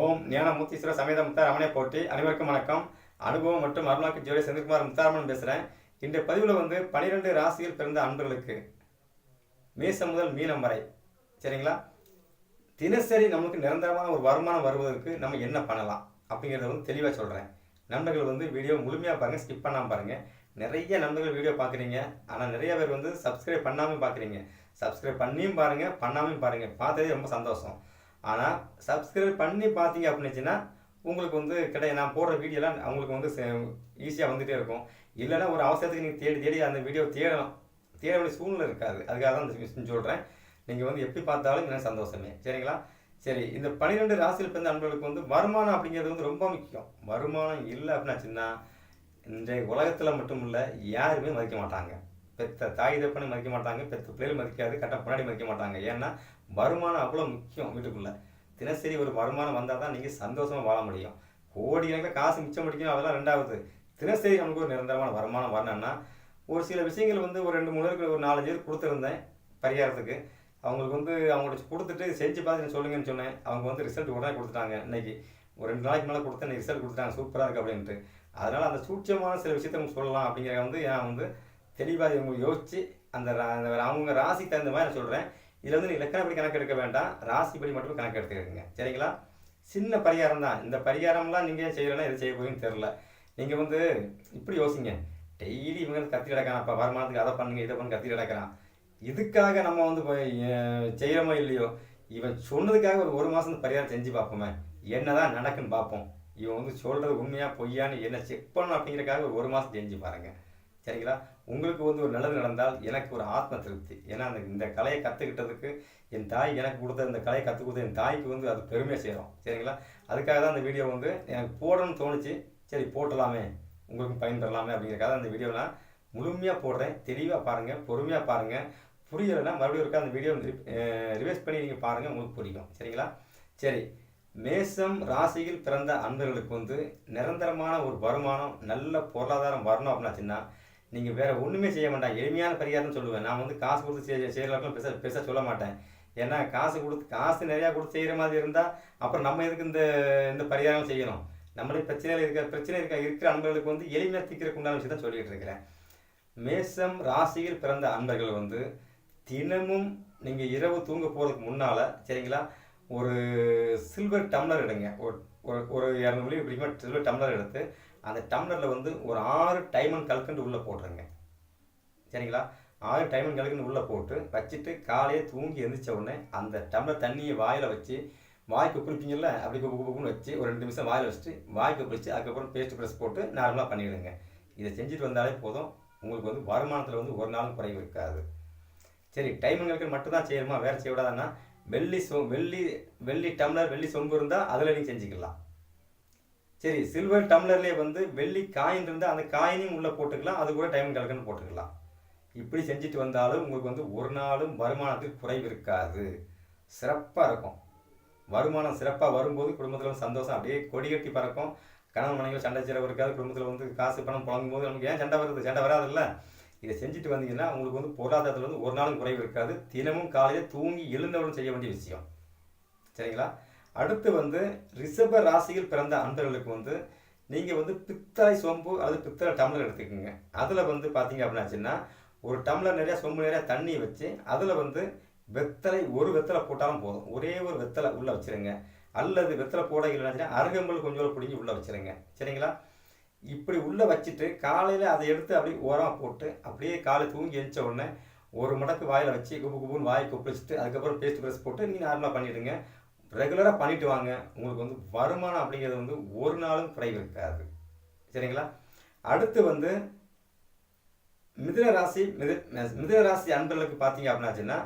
ஓம் ஞான முத்தீஸ்வர சமேத முத்தார் போட்டி அனைவருக்கும் வணக்கம். அனுபவம் மற்றும் அருளாக்கு ஜோடி செந்தில்குமார் முத்தாரமன் பேசுகிறேன் இந்த பதிவில் வந்து பனிரெண்டு ராசியில் பிறந்த அன்பர்களுக்கு மேசம் முதல் மீனம் வரை சரிங்களா? தினசரி நமக்கு நிரந்தரமான ஒரு வருமானம் வருவதற்கு நம்ம என்ன பண்ணலாம் அப்படிங்கிறத வந்து தெளிவாக சொல்கிறேன் நண்பர்கள் வந்து வீடியோ முழுமையாக பாருங்கள் ஸ்கிப் பண்ணாமல் பாருங்கள் நிறைய நண்பர்கள் வீடியோ பார்க்குறீங்க ஆனால் நிறைய பேர் வந்து சப்ஸ்கிரைப் பண்ணாமல் பார்க்குறீங்க சப்ஸ்கிரைப் பண்ணியும் பாருங்கள் பண்ணாமையும் பாருங்கள் பார்த்ததே ரொம்ப சந்தோஷம். ஆனால் சப்ஸ்கிரைப் பண்ணி பார்த்தீங்க அப்படின்னுச்சுன்னா உங்களுக்கு வந்து கிடையாது நான் போடுற வீடியோலாம் அவங்களுக்கு வந்து ஈஸியாக வந்துகிட்டே இருக்கும். இல்லைன்னா ஒரு அவசரத்துக்கு நீங்கள் தேடி தேடி அந்த வீடியோ தேடணும் தேட வேண்டிய சூழ்நிலை இருக்காது. அதுக்காக தான் இந்த சொல்கிறேன் நீங்கள் வந்து எப்படி பார்த்தாலும் எனக்கு சந்தோஷமே. சரிங்களா? சரி இந்த பன்னிரெண்டு ராசியில் பிறந்த அன்பர்களுக்கு வந்து வருமானம் அப்படிங்கிறது வந்து ரொம்ப முக்கியம். வருமானம் இல்லை அப்படின்னாச்சுன்னா இன்றைய உலகத்தில் மட்டும் இல்லை யாருமே மதிக்க மாட்டாங்க. பெத்த தாய் தப்பனை மதிக்க மாட்டாங்க பெத்த பிள்ளைகள் மதிக்காது கட்ட பின்னாடி மதிக்க மாட்டாங்க. ஏன்னா வருமானம் அவ்வளோ முக்கியம் வீட்டுக்குள்ளே. தினசரி ஒரு வருமானம் வந்தால் தான் நீங்கள் சந்தோஷமாக வாழ முடியும். கோடி கணக்கில் காசு மிச்சம் முடிக்கணும் அதெல்லாம் ரெண்டாவது. தினசரி நமக்கு ஒரு நிரந்தரமான வருமானம் வரணும்னா ஒரு சில விஷயங்கள் வந்து ஒரு ரெண்டு மூணு பேருக்கு ஒரு நாலஞ்சு பேர் கொடுத்துருந்தேன் பரிகாரத்துக்கு. அவங்களுக்கு வந்து அவங்கள்ட்ட கொடுத்துட்டு செஞ்சு பார்த்து சொல்லுங்கன்னு சொன்னேன். அவங்க வந்து ரிசல்ட் உடனே கொடுத்துட்டாங்க இன்றைக்கி ஒரு ரெண்டு நாளைக்கு மேலே கொடுத்தேன் இன்னைக்கு ரிசல்ட் கொடுத்தாங்க சூப்பராக இருக்குது அப்படின்ட்டு. அதனால் அந்த சூட்சமான சில விஷயத்த உங்களுக்கு சொல்லலாம் அப்படிங்கிறத வந்து நான் வந்து தெளிவாக இவங்க யோசித்து அந்த அந்த அவங்க ராசிக்கு தகுந்த மாதிரி நான் சொல்கிறேன் இதில் வந்து நீங்கள் இலக்கணப்படி கணக்கு எடுக்க வேண்டாம். ராசிப்படி மட்டும் கணக்கு எடுத்துக்கிறீங்க சரிங்களா? சின்ன பரிகாரம் தான். இந்த பரிகாரம்லாம் நீங்கள் செய்யலைன்னா எது செய்ய போகுதுன்னு தெரில நீங்கள் வந்து இப்படி யோசிங்க. டெய்லி இவங்க கத்தி கிடக்கிறான் அப்போ வருமானத்துக்கு அதை பண்ணுங்க இதை பண்ணி கத்தி கிடக்கிறான் இதுக்காக நம்ம வந்து செய்கிறோமோ இல்லையோ இவன் சொன்னதுக்காக ஒரு ஒரு மாதம் பரிகாரம் செஞ்சு பார்ப்போமே. என்ன தான் நடக்குன்னு பார்ப்போம். இவன் வந்து சொல்கிறது உண்மையாக பொய்யான்னு என்ன செக் பண்ணணும் அப்படிங்கிறக்காக ஒரு மாதம் செஞ்சு பாருங்கள் சரிங்களா? உங்களுக்கு வந்து ஒரு நல்லது நடந்தால் எனக்கு ஒரு ஆத்ம திருப்தி. ஏன்னா அந்த இந்த கலையை கற்றுக்கிட்டதுக்கு என் தாய் எனக்கு கொடுத்த இந்த கலையை கற்றுக் கொடுத்த என் தாய்க்கு வந்து அது பெருமையாக செய்கிறோம் சரிங்களா? அதுக்காக தான் அந்த வீடியோ வந்து எனக்கு போடணும்னு தோணுச்சு. சரி போட்டலாமே. உங்களுக்கும் பயன் பெறலாமே அப்படிங்கிறக்காக அந்த வீடியோ நான் முழுமையாக போடுறேன். தெளிவாக பாருங்கள் பொறுமையாக பாருங்கள் புரியலைன்னா மறுபடியும் இருக்கா அந்த வீடியோ ரிவைஸ் பண்ணி நீங்கள் பாருங்கள் உங்களுக்கு புரியும். சரிங்களா? சரி மேசம் ராசியில் பிறந்த அன்பர்களுக்கு வந்து நிரந்தரமான ஒரு வருமானம் நல்ல பொருளாதாரம் வரணும் அப்படின்னாச்சுன்னா நீங்கள் வேறு ஒன்றுமே செய்ய மாட்டாங்க. எளிமையான பரிகாரம்னு சொல்லுவேன். நான் வந்து காசு கொடுத்து செய்ய செய்கிறவங்களும் பெருசாக பெருசாக சொல்ல மாட்டேன். ஏன்னா காசு கொடுத்து காசு நிறையா கொடுத்து செய்கிற மாதிரி இருந்தால் அப்புறம் நம்ம எதுக்கு இந்த இந்த பரிகாரம் செய்யணும்? நம்மளே பிரச்சனையில் இருக்கிற பிரச்சனை இருக்க இருக்கிற அன்பர்களுக்கு வந்து எளிமையாக தீக்கிறதுக்கு உண்டான விஷயம் தான் சொல்லிகிட்டு இருக்கிறேன். மேசம் ராசியில் பிறந்த அன்பர்கள் வந்து தினமும் நீங்கள் இரவு தூங்க போகிறதுக்கு முன்னால் சரிங்களா? ஒரு சில்வர் டம்ளர் எடுங்க. ஒரு ஒரு- ஒரு இரநூறு இப்படிமா சில்வர் டம்ளர் எடுத்து அந்த டம்ளரில் வந்து ஒரு ஆறு டைமண்ட் கல்கண்டு உள்ளே போட்டுருங்க. சரிங்களா? ஆறு டைமண்ட் கல்கண்டு உள்ளே போட்டு வச்சுட்டு காலையே தூங்கி எந்திரிச்ச உடனே அந்த டம்ளர் தண்ணியை வாயில் வச்சு வாய்க்கு குளிப்பீங்கல்ல? அப்படி குப்பு குப்புன்னு வச்சு ஒரு ரெண்டு நிமிஷம் வாயில் வச்சுட்டு வாய்க்கு குளிச்சு அதுக்கப்புறம் பேஸ்ட் ப்ரெஸ் போட்டு நார்மலாக பண்ணிவிடுங்க இதை செஞ்சுட்டு வந்தாலே போதும். உங்களுக்கு வந்து வருமானத்தில் வந்து ஒரு நாளும் குறைவு இருக்காது. சரி டைமங்களுக்கு மட்டும் தான் செய்யணுமா? வேறு செய்யக்கூடாதுன்னா வெள்ளி சொ வெள்ளி வெள்ளி டம்ளர் வெள்ளி சொம்பு இருந்தால் அதில் நீங்கள் செஞ்சுக்கலாம். சரி சில்வர் டம்ளர்லேயே வந்து வெள்ளி காயின் இருந்தால் அந்த காயினையும் உள்ளே போட்டுக்கலாம் அது கூட டைமண்ட் கலக்குன்னு போட்டுக்கலாம். இப்படி செஞ்சுட்டு வந்தாலும் உங்களுக்கு வந்து ஒரு நாளும் வருமானத்துக்கு குறைவு இருக்காது. சிறப்பாக இருக்கும். வருமானம் சிறப்பாக வரும்போது குடும்பத்தில் வந்து சந்தோஷம். அப்படியே கொடி கட்டி பறக்கும். கணவன் மனைவி சண்டை சிறப்பு இருக்காது. குடும்பத்தில் வந்து காசு பணம் புழங்கும் போது நமக்கு ஏன் சண்டை வருது? சண்டை வராதுல்ல? இதை செஞ்சுட்டு வந்தீங்கன்னா உங்களுக்கு வந்து பொருளாதாரத்தில் வந்து ஒரு நாளும் குறைவு இருக்காது. தினமும் காலையில் தூங்கி எழுந்தவுடன் செய்ய வேண்டிய விஷயம். சரிங்களா? அடுத்து வந்து ரிஷப ராசியில் பிறந்த அன்பர்களுக்கு வந்து நீங்கள் வந்து பித்தளை சொம்பு அது பித்தளை டம்ளர் எடுத்துக்கோங்க. அதில் வந்து பார்த்தீங்க அப்படின்னாச்சுன்னா ஒரு டம்ளர் நிறையா சொம்பு நிறையா தண்ணி வச்சு அதில் வந்து வெத்தலை ஒரு வெத்தலை போட்டாலும் போதும். ஒரே ஒரு வெத்தலை உள்ளே வச்சிருங்க. அல்லது வெத்தலை போட இல்லைன்னா அருகம்புல் கொஞ்சம் பிடிங்கி உள்ளே வச்சிருங்க. சரிங்களா? இப்படி உள்ளே வச்சுட்டு காலையில் அதை எடுத்து அப்படியே ஓரமாக போட்டு அப்படியே காலை தூங்கி எழுந்த உடனே ஒரு மடக்கு வாயில் வச்சு குப்பு குப்புன்னு வாய் குப்பிச்சிட்டு அதுக்கப்புறம் பேஸ்ட் ப்ரெஸ் போட்டு நீங்கள் நார்மலாக பண்ணிவிடுங்க ரெகுலராக பண்ணிட்டு வாங்க. உங்களுக்கு வந்து வருமானம் அப்படிங்கிறது வந்து ஒரு நாளும் குறைவு இருக்காது. சரிங்களா? அடுத்து வந்து மிதுன ராசி மிது மிதுன ராசி அன்பர்களுக்கு பார்த்தீங்க அப்படின்னாச்சுன்னா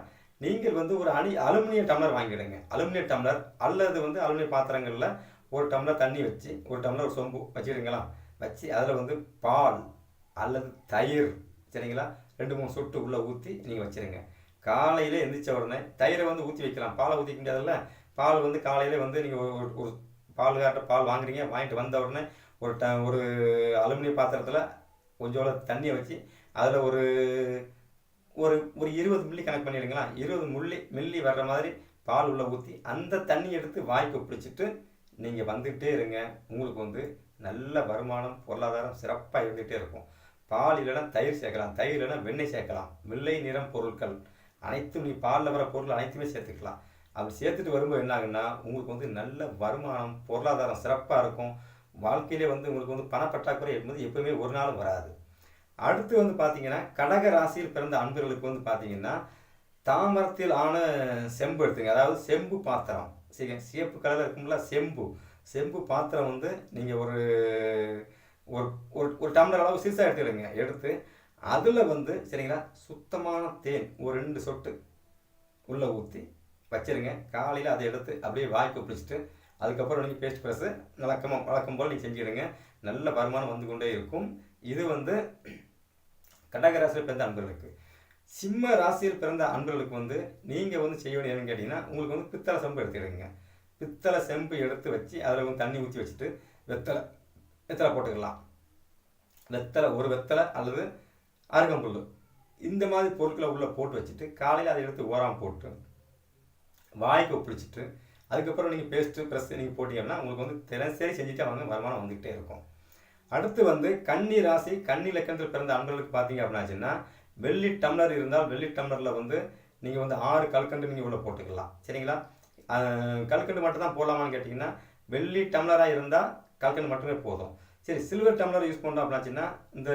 நீங்கள் வந்து ஒரு அணி அலுமினிய டம்ளர் வாங்கிடுங்க. அலுமினிய டம்ளர் அல்லது வந்து அலுமினிய பாத்திரங்களில் ஒரு டம்ளர் தண்ணி வச்சு ஒரு டம்ளர் ஒரு சொம்பு வச்சுக்கிடுங்களா வச்சு அதில் வந்து பால் அல்லது தயிர் சரிங்களா? ரெண்டு மூணு சொட்டு உள்ளே ஊற்றி நீங்கள் வச்சிருங்க காலையில் எந்திரிச்ச உடனே தயிரை வந்து ஊற்றி வைக்கலாம். பாலை ஊற்றிக்க முடியாதுல்ல? பால் வந்து காலையில் வந்து நீங்கள் ஒரு ஒரு- பால் காட்ட பால் வாங்குறீங்க வாங்கிட்டு வந்த உடனே ஒரு ட ஒரு அலுமினிய பாத்திரத்தில் கொஞ்சோட தண்ணியை வச்சு அதில் ஒரு ஒரு ஒரு இருபது மில்லி கணக்கு பண்ணிடுங்களா? இருபது முள்ளி மில்லி வர்ற மாதிரி பால் உள்ளே ஊற்றி அந்த தண்ணி எடுத்து வாய்க்கு பிடிச்சிட்டு நீங்கள் வந்துகிட்டே இருங்க. உங்களுக்கு வந்து நல்ல வருமானம் பொருளாதாரம் சிறப்பாக இருந்துகிட்டே இருக்கும். பால் இல்லைனா தயிர் சேர்க்கலாம் தயிர் இல்லைன்னா வெண்ணெய் சேர்க்கலாம். வெள்ளை நிறம் பொருட்கள் அனைத்தும் நீ பாலில் வர பொருள் அனைத்துமே சேர்த்துக்கலாம். அப்படி சேர்த்துட்டு வரும்போது என்ன ஆகுன்னா உங்களுக்கு வந்து நல்ல வருமானம் பொருளாதாரம் சிறப்பாக இருக்கும். வாழ்க்கையிலே வந்து உங்களுக்கு வந்து பணப்பற்றாக்குறை என்பது எப்பவுமே ஒரு நாளும் வராது. அடுத்து வந்து பார்த்தீங்கன்னா கடக ராசியில் பிறந்த அன்பர்களுக்கு வந்து பார்த்தீங்கன்னா தாமரத்தில் ஆன செம்பு எடுத்துங்க. அதாவது செம்பு பாத்திரம். சரி சிவப்பு கலரில் இருக்கும்ல செம்பு. செம்பு பாத்திரம் வந்து நீங்கள் ஒரு ஒரு ஒரு ஒரு டம்ளர் அளவு சிறுசாக எடுத்துக்கிடுங்க எடுத்து அதில் வந்து சரிங்களா சுத்தமான தேன் ஒரு ரெண்டு சொட்டு உள்ளே ஊற்றி வச்சிருங்க. காலையில் அதை எடுத்து அப்படியே வாய்க்கு பிடிச்சிட்டு அதுக்கப்புறம் நீங்கள் பேஸ்ட் ப்ரெஸ்ஸு வழக்கமாக வழக்கம் போல் நீங்கள் செஞ்சுக்கிடுங்க நல்ல வருமானம் வந்து கொண்டே இருக்கும். இது வந்து கடகராசியில் பிறந்த அன்பர்களுக்கு. சிம்ம ராசியில் பிறந்த அன்பர்களுக்கு வந்து நீங்கள் வந்து செய்ய வேண்டிய என்னன்னு கேட்டிங்கன்னா உங்களுக்கு வந்து பித்தளை செம்பு எடுத்துக்கிடுங்க பித்தளை செம்பு எடுத்து வச்சு அதில் வந்து தண்ணி ஊற்றி வச்சுட்டு வெத்தலை வெத்தலை போட்டுக்கலாம். வெத்தலை ஒரு வெத்தலை அல்லது அருகம்புல் இந்த மாதிரி பொருட்களை உள்ளே போட்டு வச்சுட்டு காலையில் அதை எடுத்து ஓரம் போட்டு வாய்க்கு ஒப்பிடிச்சிட்டு அதுக்கப்புறம் நீங்கள் பேஸ்ட்டு ப்ரெஸ் நீங்கள் போட்டீங்கன்னா உங்களுக்கு வந்து தினசரி செஞ்சுட்டே வாங்க வருமானம் வந்துக்கிட்டே இருக்கும். அடுத்து வந்து கன்னி ராசி கன்னி லக்கணத்தில் பிறந்த அன்பர்களுக்கு பார்த்தீங்க அப்படின்னாச்சுன்னா வெள்ளி டம்ளர் இருந்தால் வெள்ளி டம்ளரில் வந்து நீங்கள் வந்து ஆறு கல்கண்டு நீங்கள் உள்ளே போட்டுக்கலாம். சரிங்களா? கல்கண்டு மட்டும் தான் போடலாமான்னு கேட்டிங்கன்னா வெள்ளி டம்ளராக இருந்தால் கல்கண்டு மட்டுமே போதும். சரி சில்வர் டம்ளர் யூஸ் பண்ணுறோம் அப்படின்னாச்சுன்னா இந்த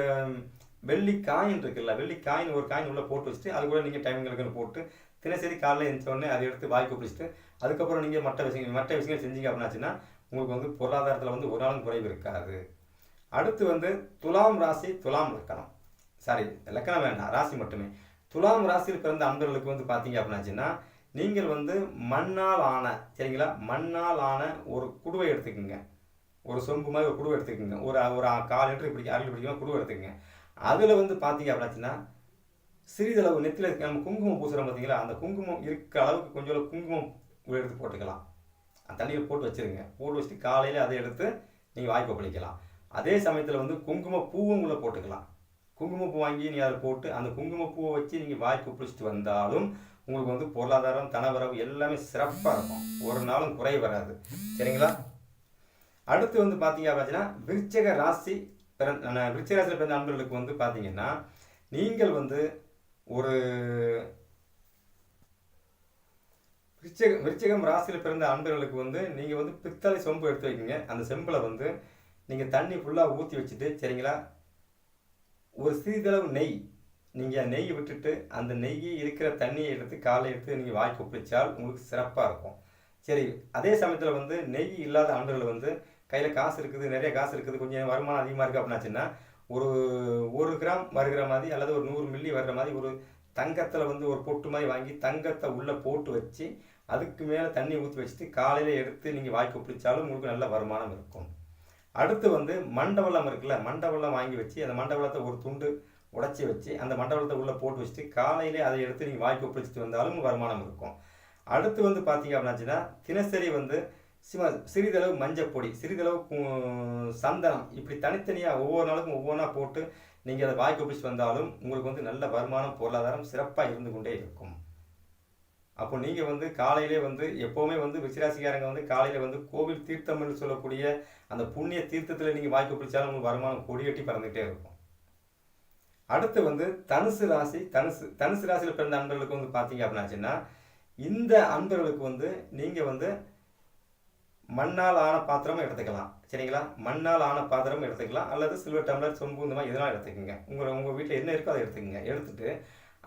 வெள்ளி காயின் இருக்குல்ல வெள்ளி காயின் ஒரு காயின் உள்ளே போட்டு வச்சுட்டு அது கூட நீங்கள் டைமிங்களுக்கு போட்டு தினசரி காலையில் எழுந்தோடனே அதை எடுத்து வாய்க்கு பிடிச்சிட்டு அதுக்கப்புறம் நீங்கள் மற்ற விஷயங்கள் மற்ற விஷயங்கள் செஞ்சீங்க அப்படின்னாச்சுன்னா உங்களுக்கு வந்து பொருளாதாரத்தில் வந்து ஒரு நாளும் குறைவு இருக்காது. அடுத்து வந்து துலாம் ராசி துலாம் லக்கணம். சாரி லக்கணம் வேண்டாம் ராசி மட்டுமே. துலாம் ராசியில் பிறந்த அன்பர்களுக்கு வந்து பார்த்தீங்க அப்படின்னாச்சுன்னா நீங்கள் வந்து மண்ணால் ஆன சரிங்களா? மண்ணால் ஆன ஒரு குடுவை எடுத்துக்கோங்க. ஒரு சொம்பு மாதிரி ஒரு குடுவை எடுத்துக்கோங்க. ஒரு ஒரு கால் லிட்டர் இப்படி அரை லிட்டர் பிடிக்கும் குடுவை எடுத்துக்கோங்க. அதில் வந்து பார்த்தீங்க அப்படின்னாச்சுன்னா சிறிதளவு நெத்தியில் இருக்க. நம்ம குங்குமம் பூசுகிறோம் பார்த்தீங்களா அந்த குங்குமம் இருக்க அளவுக்கு கொஞ்சம் குங்குமம் எடுத்து போட்டுக்கலாம். அந்த தண்ணியில் போட்டு வச்சிருங்க. போட்டு வச்சுட்டு காலையில் அதை எடுத்து நீங்கள் வாய்ப்பு பழிக்கலாம் அதே சமயத்தில் வந்து குங்கும பூவும் உள்ள போட்டுக்கலாம். குங்குமப்பூ வாங்கி நீங்கள் அதில் போட்டு அந்த குங்குமப்பூவை வச்சு நீங்கள் வாய் பிடிச்சிட்டு வந்தாலும் உங்களுக்கு வந்து பொருளாதாரம் தனவரவு எல்லாமே சிறப்பாக இருக்கும். ஒரு நாளும் குறை வராது. சரிங்களா? அடுத்து வந்து பார்த்தீங்க அப்படின்னா விருச்சக ராசி பிறந்த விருச்சக ராசியில் பிறந்த அன்பர்களுக்கு வந்து பார்த்தீங்கன்னா நீங்கள் வந்து ஒரு விருச்சகம் விருச்சகம் ராசியில் பிறந்த அன்பர்களுக்கு வந்து நீங்கள் வந்து பித்தளை சொம்பு எடுத்து வைக்கிங்க. அந்த செம்பில் வந்து நீங்கள் தண்ணி ஃபுல்லாக ஊற்றி வச்சுட்டு சரிங்களா? ஒரு சிறிதளவு நெய். நீங்கள் நெய் விட்டுட்டு அந்த நெய் இருக்கிற தண்ணியை எடுத்து காலை எடுத்து நீங்கள் வாய்க்கு கொப்பளிச்சால் உங்களுக்கு சிறப்பாக இருக்கும். சரி அதே சமயத்தில் வந்து நெய் இல்லாத ஆண்டுகள் வந்து கையில் காசு இருக்குது நிறைய காசு இருக்குது கொஞ்சம் வருமானம் அதிகமாக இருக்குது அப்படின்னாச்சுன்னா ஒரு ஒரு கிராம் வருகிற மாதிரி அல்லது ஒரு நூறு மில்லி வர்ற மாதிரி ஒரு தங்கத்தில் வந்து ஒரு பொட்டு மாதிரி வாங்கி தங்கத்தை உள்ளே போட்டு வச்சு அதுக்கு மேலே தண்ணி ஊற்றி வச்சுட்டு காலையில் எடுத்து நீங்கள் வாய்க்கு பிடிச்சாலும் உங்களுக்கு நல்ல வருமானம் இருக்கும். அடுத்து வந்து மண்டவளம் இருக்குல்ல மண்டவளம் வாங்கி வச்சு அந்த மண்டவளத்தை ஒரு துண்டு உடச்சி வச்சு அந்த மண்டவளத்தை உள்ளே போட்டு வச்சுட்டு காலையிலே அதை எடுத்து நீங்கள் வாய்க்கு ஒப்பிடிச்சிட்டு வந்தாலும் வருமானம் இருக்கும். அடுத்து வந்து பார்த்தீங்க அப்படின்னாச்சுன்னா தினசரி வந்து சிம சிறிதளவு மஞ்சப்பொடி சிறிதளவு சந்தனம். இப்படி தனித்தனியாக ஒவ்வொரு நாளுக்கும் ஒவ்வொன்றா போட்டு நீங்கள் அதை வாய்க்கு பிடிச்சி வந்தாலும் உங்களுக்கு வந்து நல்ல வருமானம் பொருளாதாரம் சிறப்பாக இருந்து கொண்டே இருக்கும். அப்போ நீங்கள் வந்து காலையிலே வந்து எப்போவுமே வந்து விசிராசிக்காரங்க வந்து காலையில் வந்து கோவில் தீர்த்தம்னு சொல்லக்கூடிய அந்த புண்ணிய தீர்த்தத்தில் நீங்கள் வாய்க்கு பிடிச்சாலும் உங்களுக்கு வருமானம் கொடியட்டி பறந்துகிட்டே இருக்கும். அடுத்து வந்து தனுசு ராசி தனுசு தனுசு ராசியில் பிறந்த அன்பர்களுக்கு வந்து பார்த்தீங்க அப்படின்னாச்சுன்னா இந்த அன்பர்களுக்கு வந்து நீங்கள் வந்து மண்ணால் ஆன பாத்திரமும் எடுத்துக்கலாம். சரிங்களா? மண்ணால் ஆன பாத்திரமும் எடுத்துக்கலாம். அல்லது சில்வர் டம்ளர் சொம்பு இந்த மாதிரி இதெல்லாம் எடுத்துக்கோங்க. உங்கள் உங்கள் வீட்டில் என்ன இருக்கோ அதை எடுத்துக்கோங்க. எடுத்துட்டு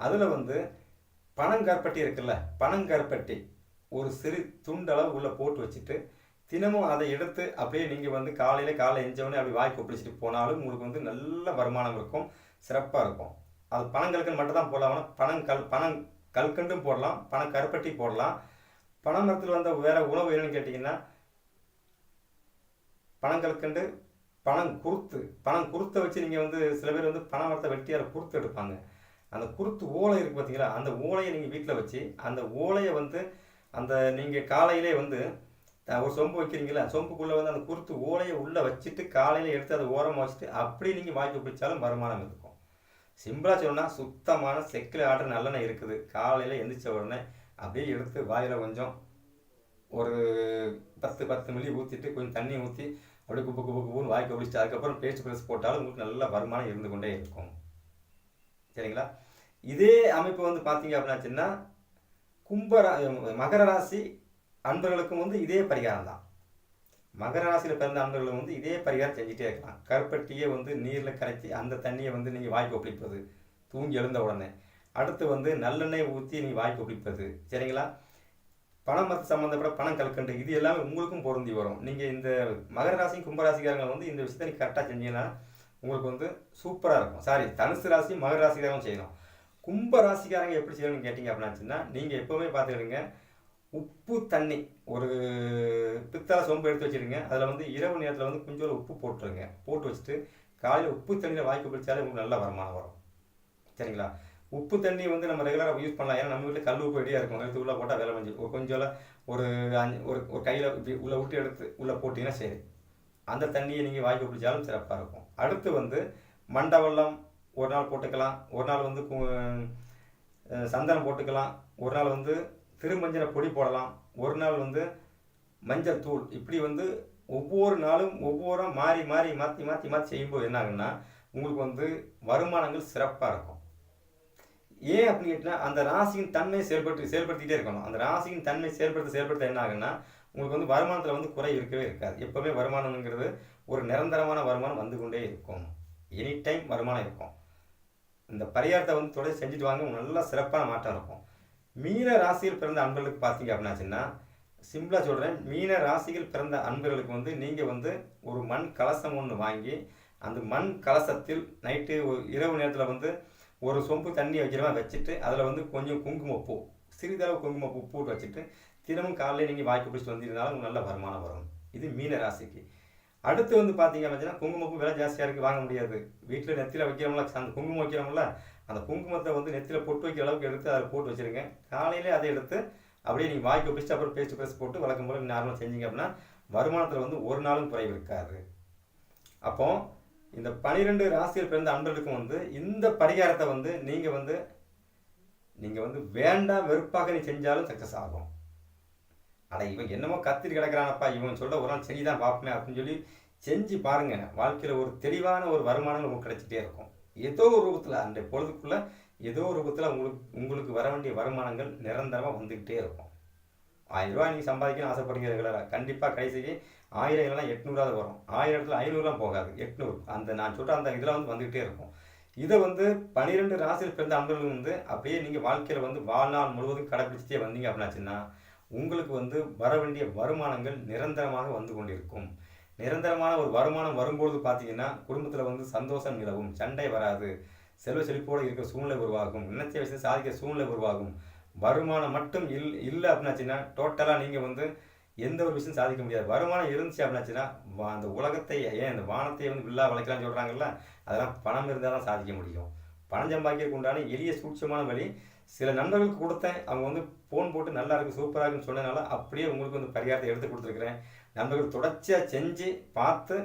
அதில் வந்து பனங்கற்பட்டி இருக்குல்ல பனங்கற்பட்டி ஒரு சிறு துண்டளவு உள்ளே போட்டு வச்சுட்டு தினமும் அதை எடுத்து அப்படியே நீங்கள் வந்து காலையில் காலை எஞ்சவொடனே அப்படி வாய் கொப்பளிச்சுட்டு போனாலும் உங்களுக்கு வந்து நல்ல வருமானம் இருக்கும். சிறப்பாக இருக்கும். அது பனங்கற்கண்டு மட்டும் தான் போடலாம். பணங்கல் பனங்கல் பனங் கல்கண்டும் போடலாம். பனங்கருப்பட்டி போடலாம். பனமரத்தில் வந்த வேறு உணவு என்னன்னு கேட்டிங்கன்னா பனங்கற்கண்டு பணம் குருத்து பணம் குருத்தை வச்சு நீங்கள் வந்து சில பேர் வந்து பணம் மரத்தை வெட்டி குறுத்து குருத்து எடுப்பாங்க. அந்த குருத்து ஓலை இருக்குது பார்த்தீங்களா அந்த ஓலையை நீங்கள் வீட்டில் வச்சு அந்த ஓலையை வந்து அந்த நீங்கள் காலையிலே வந்து ஒரு சொம்பு வைக்கிறீங்களா சொம்புக்குள்ளே வந்து அந்த குருத்து ஓலையை உள்ளே வச்சுட்டு காலையில் எடுத்து அதை ஓரமாக வச்சுட்டு அப்படியே நீங்கள் வாங்கி பிடிச்சாலும் வருமானம் இருக்கும். சிம்பிளாக சொன்னால் சுத்தமான செக்கில் ஆடுற நல்லெண்ணெய் இருக்குது. காலையில் எந்திரிச்ச உடனே அப்படியே எடுத்து வாயில் கொஞ்சம் ஒரு பத்து பத்து மில்லி ஊற்றிட்டு கொஞ்சம் தண்ணி ஊற்றி அப்படியே குப்பு குப்பு குப்புன்னு வாய்க்கு குடிச்சிட்டு அதுக்கப்புறம் பேஸ்ட் ப்ரெஸ் போட்டாலும் உங்களுக்கு நல்ல வருமானம் இருந்து கொண்டே இருக்கும். சரிங்களா? இதே அமைப்பு வந்து பார்த்தீங்க அப்படின்னாச்சுன்னா கும்பரா மகர ராசி அன்பர்களுக்கும் வந்து இதே பரிகாரம் தான். மகர ராசியில் பிறந்த அன்பர்களும் வந்து இதே பரிகாரம் செஞ்சுட்டே இருக்கலாம். கருப்பட்டியை வந்து நீரில் கரைச்சி அந்த தண்ணியை வந்து நீங்கள் வாய்க்கு ஒப்பிப்பது தூங்கி எழுந்த உடனே. அடுத்து வந்து நல்லெண்ணெய் ஊற்றி நீங்கள் வாய்க்கு ஒப்பிப்பது சரிங்களா? பணம் மற்ற சம்மந்தப்பட்ட பணம் கல்கண்டு இது எல்லாமே உங்களுக்கும் பொருந்தி வரும். நீங்கள் இந்த மகர ராசி கும்பராசிக்காரங்க வந்து இந்த விஷயத்தை நீங்கள் கரெக்டாக செஞ்சீங்கன்னா உங்களுக்கு வந்து சூப்பராக இருக்கும். சாரி தனுசு ராசி மகர ராசிக்காரங்க செய்யணும். கும்ப ராசிக்காரங்க எப்படி செய்யணும்னு கேட்டிங்க அப்படின்னாச்சுன்னா நீங்கள் எப்போவுமே பார்த்துக்கிடுங்க. உப்பு தண்ணி. ஒரு பித்தளை சொம்பு எடுத்து வச்சுருங்க அதில் வந்து இரவு நேரத்தில் வந்து கொஞ்சம் உப்பு போட்டுருங்க. போட்டு வச்சுட்டு காலையில் உப்பு தண்ணியில் வாய்க்கு பிடிச்சாலே உங்களுக்கு நல்ல வருமானம் வரும். சரிங்களா? உப்பு தண்ணி வந்து நம்ம ரெகுலராக யூஸ் பண்ணலாம். ஏன்னா நம்ம வீட்டில் கல் உப்பு ரெடியாக இருக்கும். எடுத்து உள்ளே போட்டால் வேலை மஞ்சள் ஒரு கொஞ்சம் ஒரு அஞ்சு ஒரு ஒரு கையில் இப்படி உள்ளே விட்டு எடுத்து உள்ளே போட்டிங்கன்னா சரி. அந்த தண்ணியை நீங்கள் வாய்க்கு பிடிச்சாலும் சிறப்பாக இருக்கும். அடுத்து வந்து மண்டவெல்லம் ஒரு நாள் போட்டுக்கலாம். ஒரு நாள் வந்து சந்தனம் போட்டுக்கலாம். ஒரு நாள் வந்து திருமஞ்சளை பொடி போடலாம். ஒரு நாள் வந்து மஞ்சள் தூள். இப்படி வந்து ஒவ்வொரு நாளும் ஒவ்வொரு மாறி மாறி மாற்றி மாற்றி மாற்றி செய்யும்போது என்ன ஆகுன்னா உங்களுக்கு வந்து வருமானங்கள் சிறப்பாக இருக்கும். ஏன் அப்படின்னு கேட்டால் அந்த ராசியின் தன்மை செயல்பட்டு செயல்படுத்திகிட்டே இருக்கணும். அந்த ராசியின் தன்மை செயல்படுத்த செயல்படுத்த என்ன ஆகுன்னா உங்களுக்கு வந்து வருமானத்தில் வந்து குறை இருக்கவே இருக்காது. எப்போவுமே வருமானம்ங்கிறது ஒரு நிரந்தரமான வருமானம் வந்து கொண்டே இருக்கும். எனி டைம் வருமானம் இருக்கும். இந்த பரிகாரத்தை வந்து தொடர்ந்து செஞ்சுட்டு வாங்க. நல்லா சிறப்பான மாற்றம் இருக்கும். மீன ராசியில் பிறந்த அன்பர்களுக்கு பார்த்தீங்க அப்படின்னாச்சுன்னா சிம்பிளாக சொல்கிறேன் மீன ராசியில் பிறந்த அன்பர்களுக்கு வந்து நீங்கள் வந்து ஒரு மண் கலசம் ஒன்று வாங்கி அந்த மண் கலசத்தில் நைட்டு இரவு நேரத்தில் வந்து ஒரு சொம்பு தண்ணி வைக்கிற வச்சுட்டு அதில் வந்து கொஞ்சம் குங்குமப்பூ சிறிதளவு குங்குமப்பூ போட்டு வச்சுட்டு தினமும் காலையில் நீங்கள் வாய்க்கு பிடிச்சி வந்திருந்தாலும் நல்ல வருமானம் வரும். இது மீன ராசிக்கு. அடுத்து வந்து பார்த்தீங்க அப்படின்னா குங்குமப்பூ விலை ஜாஸ்தியாக இருக்குது வாங்க முடியாது. வீட்டில் நெத்தியில் வைக்கிறோம்ல அந்த குங்குமம் வைக்கிறோம்ல அந்த குங்குமத்தை வந்து நெத்தியில் பொட்டு வைக்கிற அளவுக்கு எடுத்து அதை போட்டு வச்சுருங்க. காலையிலே அதை எடுத்து அப்படியே நீங்கள் வாய்க்கு பிடிச்சி அப்புறம் பேஸ்ட் பேஸ்ட் போட்டு வழக்கம் போல் நார்மலாக செஞ்சீங்க அப்படின்னா வருமானத்தில் வந்து ஒரு நாளும் குறைவு இருக்காது. அப்போது இந்த பனிரெண்டு ராசியில் பிறந்த அன்பர்களுக்கும் வந்து இந்த பரிகாரத்தை வந்து நீங்கள் வந்து நீங்கள் வந்து வேண்டாம் வெறுப்பாக நீ செஞ்சாலும் சக்ஸஸ் ஆகும். ஆனால் இவன் என்னமோ கத்திரி கிடக்கிறானப்பா இவன் சொல்ல ஒரு நாள் செய்தான் பார்ப்போமே அப்படின்னு சொல்லி செஞ்சு பாருங்கள் வாழ்க்கையில் ஒரு தெளிவான ஒரு வருமானம் உங்களுக்கு கிடைச்சிட்டே இருக்கும். ஏதோ ஒரு ரூபத்தில் அந்த பொழுதுக்குள்ளே ஏதோ ஒரு ரூபத்தில் உங்களுக்கு உங்களுக்கு வர வேண்டிய வருமானங்கள் நிரந்தரமாக வந்துக்கிட்டே இருக்கும். ஆயிரம் ரூபாய் நீங்கள் சம்பாதிக்கணும் ஆசைப்படுங்க ரெகுலராக கண்டிப்பாக கடைசிக்கு ஆயிரம் இல்லைனா எட்நூறாவது வரும். ஆயிரம் இடத்துல ஐநூறுலாம் போகாது. எட்நூறு. அந்த நான் சொல்கிற அந்த இதில் வந்து வந்துக்கிட்டே இருக்கும். இதை வந்து பன்னிரெண்டு ராசியில் பிறந்த அன்பர்கள் வந்து அப்படியே நீங்கள் வாழ்க்கையில் வந்து வாழ்நாள் முழுவதும் கடைப்பிடிச்சிட்டே வந்தீங்க அப்படின்னாச்சுன்னா உங்களுக்கு வந்து வர வேண்டிய வருமானங்கள் நிரந்தரமாக வந்து கொண்டிருக்கும். நிரந்தரமான ஒரு வருமானம் வரும்பொழுது பார்த்தீங்கன்னா குடும்பத்தில் வந்து சந்தோஷம் நிலவும். சண்டை வராது. செல்வ செழிப்போடு இருக்கிற சூழ்நிலை உருவாகும். நினைச்ச விஷயம் சாதிக்க சூழ்நிலை உருவாகும். வருமானம் மட்டும் இல் இல்லை அப்படின்னாச்சுன்னா டோட்டலாக நீங்கள் வந்து எந்த ஒரு விஷயம் சாதிக்க முடியாது. வருமானம் இருந்துச்சு அப்படின்னாச்சுன்னா அந்த உலகத்தை ஏன் இந்த வானத்தை வந்து வில்லா வளைக்கலாம்னு சொல்கிறாங்கல்ல அதெல்லாம் பணம் இருந்தால் தான் சாதிக்க முடியும். பணம் சம்பாதிக்கிறதுக்கு உண்டான எளிய சூட்சமான வழி சில நண்பர்களுக்கு கொடுத்தேன் அவங்க வந்து ஃபோன் போட்டு நல்லா இருக்குது சூப்பராக இருக்குன்னு சொன்னதுனால அப்படியே உங்களுக்கு வந்து பரிகாரத்தை எடுத்து கொடுத்துருக்குறேன். நண்பர்கள் தொடர்ச்சியாக செஞ்சு பார்த்து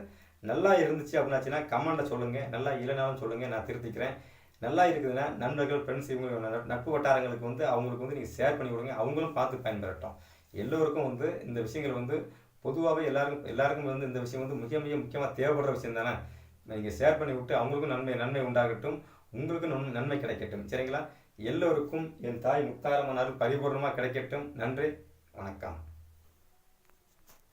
நல்லா இருந்துச்சு அப்படின்னாச்சுன்னா கமெண்ட்டை சொல்லுங்கள் நல்லா இல்லைனாலும் சொல்லுங்கள் நான் திருத்திக்கிறேன். நல்லா இருக்குதுன்னா நண்பர்கள் ஃப்ரெண்ட்ஸ் இவங்க நட்பு வட்டாரங்களுக்கு வந்து அவங்களுக்கு வந்து நீங்கள் ஷேர் பண்ணி கொடுங்க. அவங்களும் பார்த்து பயன்பெறட்டும். எல்லோருக்கும் வந்து இந்த விஷயங்கள் வந்து பொதுவாகவே எல்லாருக்கும் எல்லாருக்கும் வந்து இந்த விஷயம் வந்து மிக மிக முக்கியமாக தேவைப்படுற விஷயம் தானே? நீங்கள் ஷேர் பண்ணி விட்டு அவங்களுக்கும் நன்மை நன்மை உண்டாகட்டும். உங்களுக்கும் நன்மை கிடைக்கட்டும். சரிங்களா? எல்லோருக்கும் என் தாய் முத்தாரமான பரிபூர்ணமாக கிடைக்கட்டும். நன்றி. வணக்கம்.